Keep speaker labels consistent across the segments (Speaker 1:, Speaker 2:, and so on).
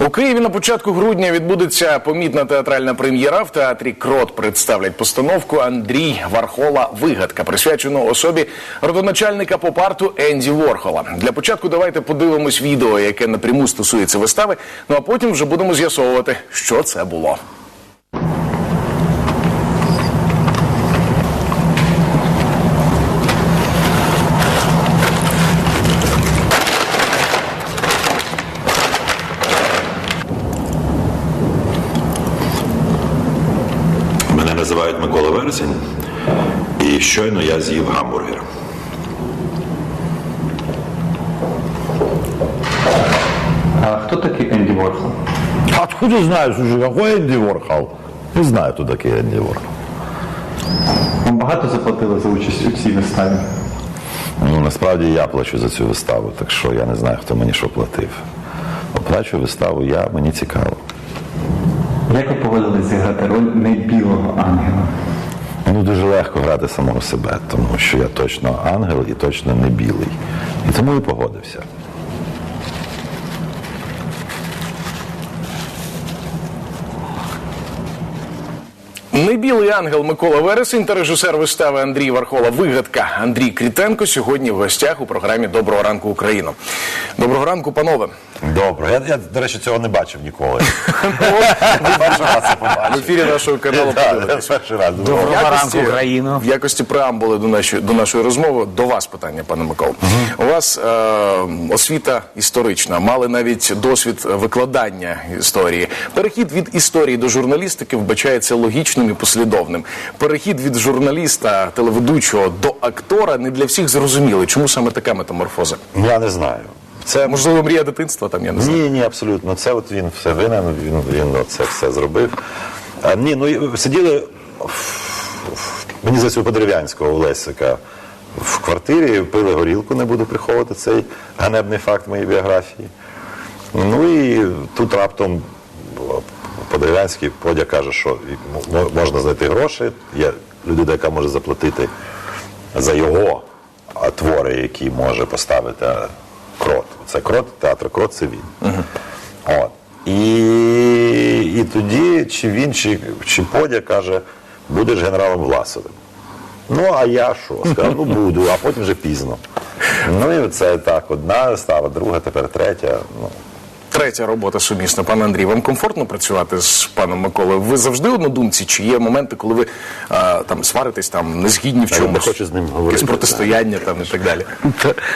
Speaker 1: У Києві на початку грудня відбудеться помітна театральна прем'єра. В театрі Крот представлять постановку Андрій Вархола Вигадка, присвячену особі родоначальника поп-арту Енді Ворхола. Для початку давайте подивимось відео, яке напряму стосується вистави. Ну а потім вже будемо з'ясовувати, що це було.
Speaker 2: Мене називають Микола Вересень, і щойно я з'їв гамбургер.
Speaker 3: А кто такой Энди Уорхол?
Speaker 4: Откуда знаешь уже, какой Энди Ворхол? Не знаю, кто такие Энди Ворхол.
Speaker 3: Вам багато заплатили за участь у цій виставі?
Speaker 4: Ну, насправді я плачу за цю виставу, так що я не знаю, хто мені що платив. Оплачую виставу я, мені цікаво.
Speaker 3: Як ви поводились зіграти роль небілого ангела?
Speaker 4: Ну, дуже легко грати самого себе, тому що я точно ангел і точно не білий. І тому і погодився.
Speaker 1: Небілий ангел Микола Вересень та режисер вистави Андрій Вархола Вигадка Андрій Крітенко сьогодні в гостях у програмі Доброго ранку Україно. Доброго ранку, панове.
Speaker 4: Добре. Я, я до речі, цього не бачив ніколи. Перший раз це
Speaker 1: В ефірі нашого каналу.
Speaker 4: Перший раз.
Speaker 1: В якості,
Speaker 5: Україно.
Speaker 1: в якості преамбули до нашої, до нашої розмови до вас питання, пане Миколо. У вас е, освіта історична, мали навіть досвід викладання історії. Перехід від історії до журналістики вбачається логічним і послідовним. Перехід від журналіста, телеведучого до актора не для всіх зрозумілий. Чому саме така метаморфоза?
Speaker 4: Я не знаю. Це
Speaker 1: Можливо, мрія дитинства там, я не знаю.
Speaker 4: Ні, ні, абсолютно. Це от він все винен, він, він це все зробив. А, ні, ну сиділи мені здається, у Подерев'янського Лесика в квартирі, пили горілку, не буду приховувати цей ганебний факт моєї біографії. Ну і тут раптом Подерев'янський Подя каже, що можна знайти гроші, є людина, яка може заплатити за його твори, які може поставити. Це крот, театр крот це він. От. І, і тоді чи він, чи, чи Подя каже, будеш генералом Власовим. Ну, а я що? Сказав, ну буду, а потім вже пізно. Ну і це так, одна стала, друга, тепер третя. Ну,
Speaker 1: Третя робота сумісна, пане Андрій. Вам комфортно працювати з паном Миколою? Ви завжди однодумці? Чи є моменти, коли ви а, там сваритесь, там не згідні в
Speaker 4: Я не
Speaker 1: чомусь?
Speaker 4: хочу з ним говорити.
Speaker 1: Якесь протистояння там і так далі.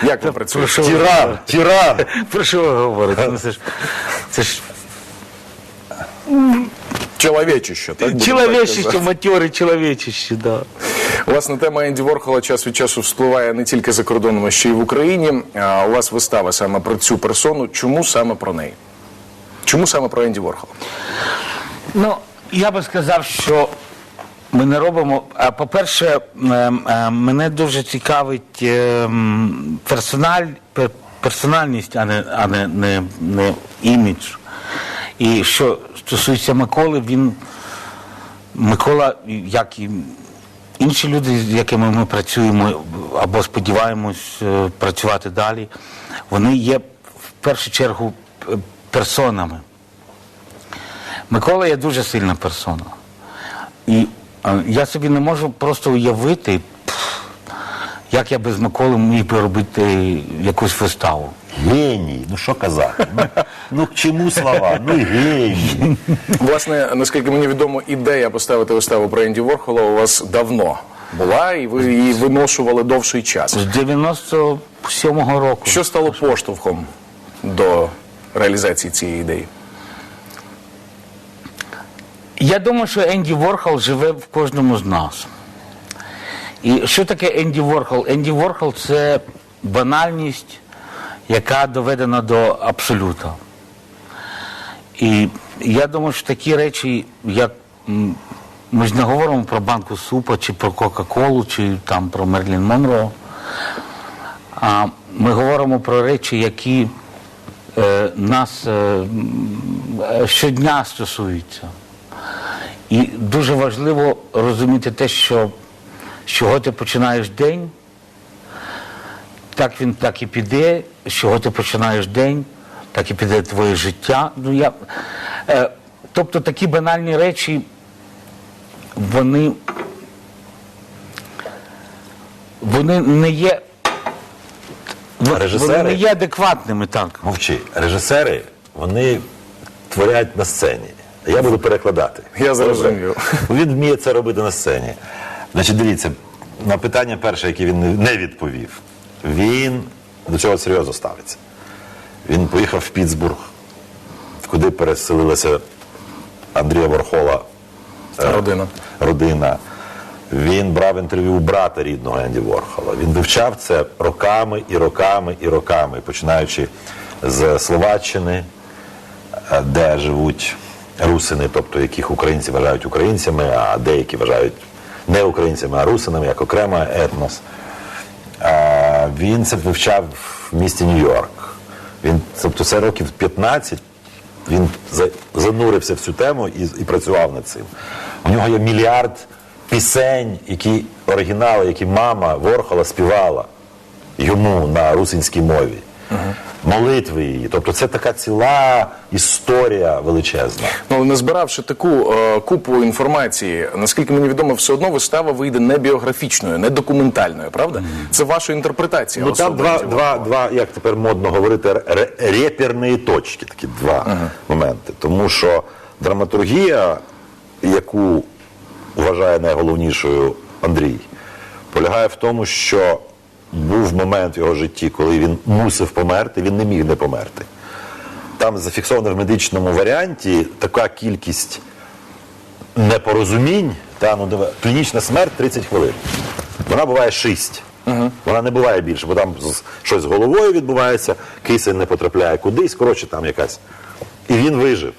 Speaker 1: Як ви працюєте?
Speaker 4: тиран, тиран!
Speaker 5: Про що ви говорите? Ну, це ж, це ж
Speaker 1: Чоловічище, так? будемо так
Speaker 5: чоловічище,
Speaker 1: казати.
Speaker 5: матьори чоловічище, да.
Speaker 1: Власне, тема Енді Ворхола час від часу вспливає не тільки за кордоном, а ще й в Україні. А у вас вистава саме про цю персону. Чому саме про неї? Чому саме про Енді Ворхола?
Speaker 5: Ну, я би сказав, що ми не робимо. По-перше, ем, е, мене дуже цікавить ем, персональ, персональність, а не, а не, не, не імідж. І що стосується Миколи, він Микола, як і інші люди, з якими ми працюємо або сподіваємось е, працювати далі, вони є в першу чергу персонами. Микола є дуже сильна персона. І е, я собі не можу просто уявити, як я без Миколи міг би робити якусь виставу.
Speaker 4: Геній, ну що казати? Ну, к чому слова? Ну геній.
Speaker 1: Власне, наскільки мені відомо, ідея поставити виставу про Енді Ворхола у вас давно була, і ви її виношували довший час.
Speaker 5: З 97-го року.
Speaker 1: Що стало поштовхом до реалізації цієї ідеї?
Speaker 5: Я думаю, що Енді Ворхол живе в кожному з нас. І що таке Енді Ворхол? Енді Ворхол це банальність, яка доведена до абсолюта. І я думаю, що такі речі, як ми ж не говоримо про банку супа, чи про Кока-Колу, чи там про Мерлін Монро. А ми говоримо про речі, які е, нас е, щодня стосуються. І дуже важливо розуміти те, що з чого ти починаєш день, так він так і піде, з чого ти починаєш день, так і піде твоє життя. Ну, я, е, тобто такі банальні речі, вони, вони не є.
Speaker 4: Режисери?
Speaker 5: Вони не є адекватними так.
Speaker 4: Мовчи. Режисери, вони творять на сцені. Я буду перекладати.
Speaker 1: Я зрозумів.
Speaker 4: Він вміє це робити на сцені. Значить, дивіться, на питання перше, яке він не- відповів, він до цього серйозно ставиться. Він поїхав в Піцбург, куди переселилася Андрія Ворхола
Speaker 1: Родина.
Speaker 4: родина. Він брав інтерв'ю у брата рідного Енді Ворхола. Він вивчав це роками і роками і роками, починаючи з Словаччини, е, де живуть русини, тобто яких українці вважають українцями, а деякі вважають не українцями, а русинами, як окрема етнос. Він це вивчав в місті Нью-Йорк. Він, тобто це років 15 він занурився в цю тему і, і працював над цим. У нього є мільярд пісень, які оригінали, які мама Ворхола співала йому на русинській мові. Молитви її. Тобто це така ціла історія величезна.
Speaker 1: Ну, не збиравши таку е, купу інформації, наскільки мені відомо, все одно вистава вийде не біографічною, не документальною, правда? Це ваша інтерпретація.
Speaker 4: Ну там два, два, два, як тепер модно говорити, ре- реперні точки, такі два моменти. Тому що драматургія, яку вважає найголовнішою Андрій, полягає в тому, що був момент в його житті, коли він мусив померти, він не міг не померти. Там зафіксовано в медичному варіанті така кількість непорозумінь, та, ну, клінічна смерть 30 хвилин. Вона буває 6. Вона не буває більше, бо там щось з головою відбувається, кисень не потрапляє кудись, коротше, там якась. І він вижив.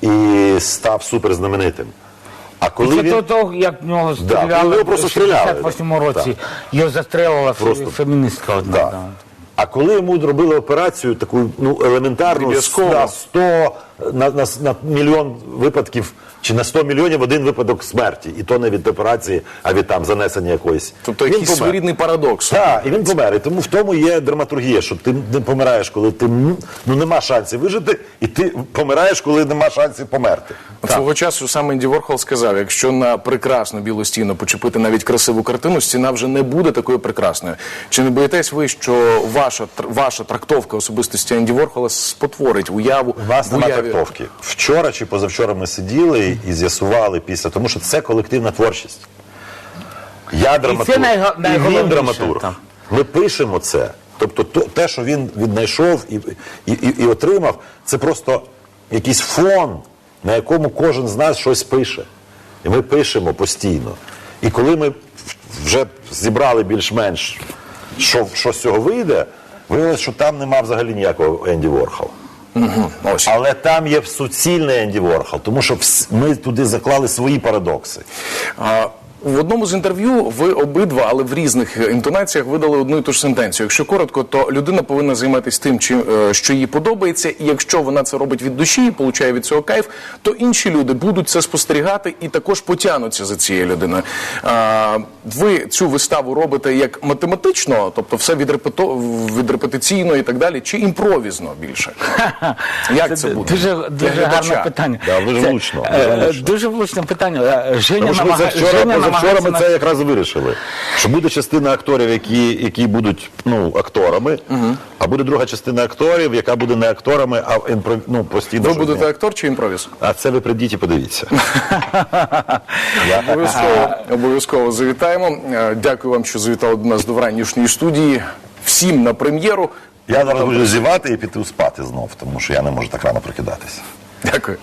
Speaker 4: І став суперзнаменитим. А коли
Speaker 5: Після
Speaker 4: він...
Speaker 5: того, як в нього
Speaker 4: Да,
Speaker 5: стріляли
Speaker 4: його просто
Speaker 5: в
Speaker 4: стріляли, 68-му
Speaker 5: році, його застрелила
Speaker 4: Просто-
Speaker 5: феміністка одна.
Speaker 4: Да.
Speaker 5: да.
Speaker 4: А коли йому зробили операцію таку ну, елементарну
Speaker 1: Обов'язково.
Speaker 4: на 100, на, на, на мільйон випадків, чи на 100 мільйонів один випадок смерті, і то не від операції, а від там занесення якоїсь.
Speaker 1: Тобто
Speaker 4: Він
Speaker 1: якийсь
Speaker 4: помер.
Speaker 1: своєрідний парадокс.
Speaker 4: Так, і він помер. І тому в тому є драматургія, що ти не помираєш, коли ти ну, нема шансів вижити, і ти помираєш, коли нема шансів померти.
Speaker 1: Свого часу сам Енді Ворхол сказав, якщо на прекрасну білу стіну почепити навіть красиву картину, стіна вже не буде такою прекрасною. Чи не боїтесь ви, що ваша ваша трактовка особистості Енді Ворхола спотворить уяву
Speaker 4: У нас немає? Трактовки. Вчора чи позавчора ми сиділи і з'ясували після, тому що це колективна творчість. Я драматург,
Speaker 5: найго-
Speaker 4: і він драматург.
Speaker 5: так.
Speaker 4: Ми пишемо це. Тобто то, те, що він віднайшов і, і, і, і отримав, це просто якийсь фон, на якому кожен з нас щось пише. І ми пишемо постійно. І коли ми вже зібрали більш-менш, що, що з цього вийде, виявилося, що там нема взагалі ніякого Енді Ворхола.
Speaker 1: Ось.
Speaker 4: Але там є суцільний Енді Ворхол, тому що вс- ми туди заклали свої парадокси.
Speaker 1: А, в одному з інтерв'ю ви обидва, але в різних е, інтонаціях видали одну і ту ж сентенцію. Якщо коротко, то людина повинна займатися тим, чим, е, що їй подобається, і якщо вона це робить від душі і получає від цього кайф, то інші люди будуть це спостерігати і також потягнуться за цією людиною. А, ви цю виставу робите як математично, тобто все відрепето, відрепетиційно і так далі, чи імпровізно більше? Як це буде?
Speaker 5: Дуже, дуже гарне питання.
Speaker 4: Да, дуже влучно,
Speaker 5: е,
Speaker 4: дуже влучно.
Speaker 5: Дуже влучне питання. Женя,
Speaker 4: Тому вчора, ми
Speaker 5: на-
Speaker 4: це якраз вирішили. Що буде частина акторів, які, які будуть ну, акторами, а буде друга частина акторів, яка буде не акторами, а імпро... ну, постійно.
Speaker 1: Ви будете актор чи імпровіз?
Speaker 4: А це ви прийдіть і подивіться.
Speaker 1: Обов'язково, обов'язково завітаємо. Е, Дякую вам, що завітали до нас до вранішньої студії. Всім на прем'єру.
Speaker 4: Я зараз буду зівати і піти спати знов, тому що я не можу так рано прокидатися.
Speaker 1: Дякую.